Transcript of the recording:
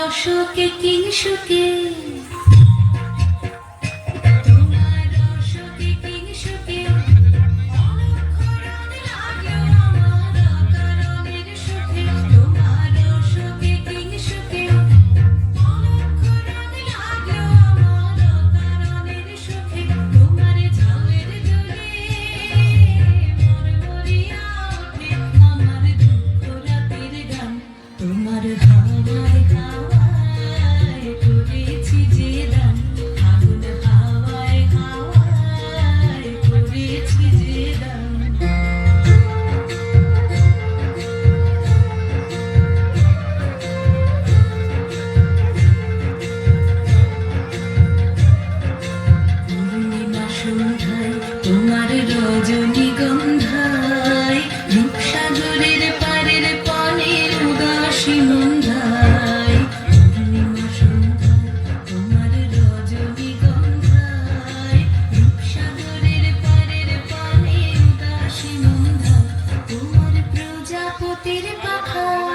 অসুখে কি সুখে মুক্তির পাখা